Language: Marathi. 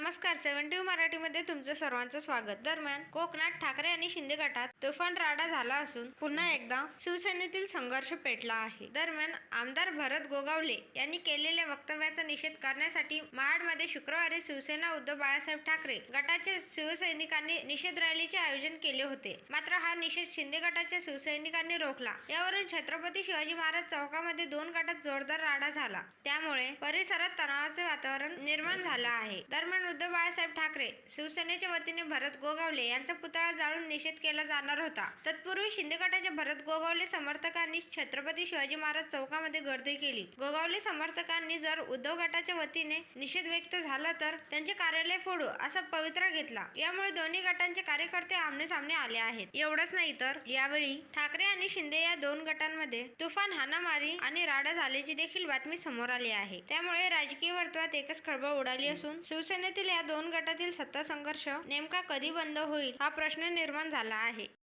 नमस्कार सेव्हन्टी मराठीमध्ये तुमचं सर्वांचं स्वागत. दरम्यान कोकणात ठाकरे आणि शिंदे गटात तुफान राडा झाला असून पुन्हा एकदा शिवसेनेतील संघर्ष पेटला आहे. दरम्यान आमदार भरत गोगावले यांनी केलेल्या वक्तव्याचा निषेध करण्यासाठी महाडमध्ये शुक्रवारी शिवसेना उद्धव बाळासाहेब ठाकरे गटाच्या शिवसैनिकांनी निषेध रॅलीचे आयोजन केले होते. मात्र हा निषेध शिंदे गटाच्या शिवसैनिकांनी रोखला. यावरून छत्रपती शिवाजी महाराज चौकामध्ये दोन गटात जोरदार राडा झाला. त्यामुळे परिसरात तणावाचे वातावरण निर्माण झालं आहे. दरम्यान उद्धव बाळासाहेब ठाकरे शिवसेनेच्या वतीने भरत गोगावले यांचा पुतळा जाळून निषेध केला जाणार होता. तत्पूर्वी शिंदे गटाच्या भरत गोगावले समर्थकांनी छत्रपती शिवाजी महाराज चौकामध्ये गर्दी केली. गोगावले समर्थकांनी जर उद्धव गटाच्या वतीने निषेध व्यक्त झाला तर त्यांचे कार्यालय फोडू असा पवित्रा घेतला. यामुळे दोन्ही गटांचे कार्यकर्ते आमने सामने आले आहेत. एवढंच नाही तर यावेळी ठाकरे आणि शिंदे या दोन गटांमध्ये तुफान हाणामारी आणि राडा झाल्याची देखील बातमी समोर आली आहे. त्यामुळे राजकीय वर्तुळात एकच खळबळ उडाली असून शिवसेनेतील या दोन गटातील सत्ता संघर्ष नेमका कधी बंद होईल हा प्रश्न निर्माण झाला आहे.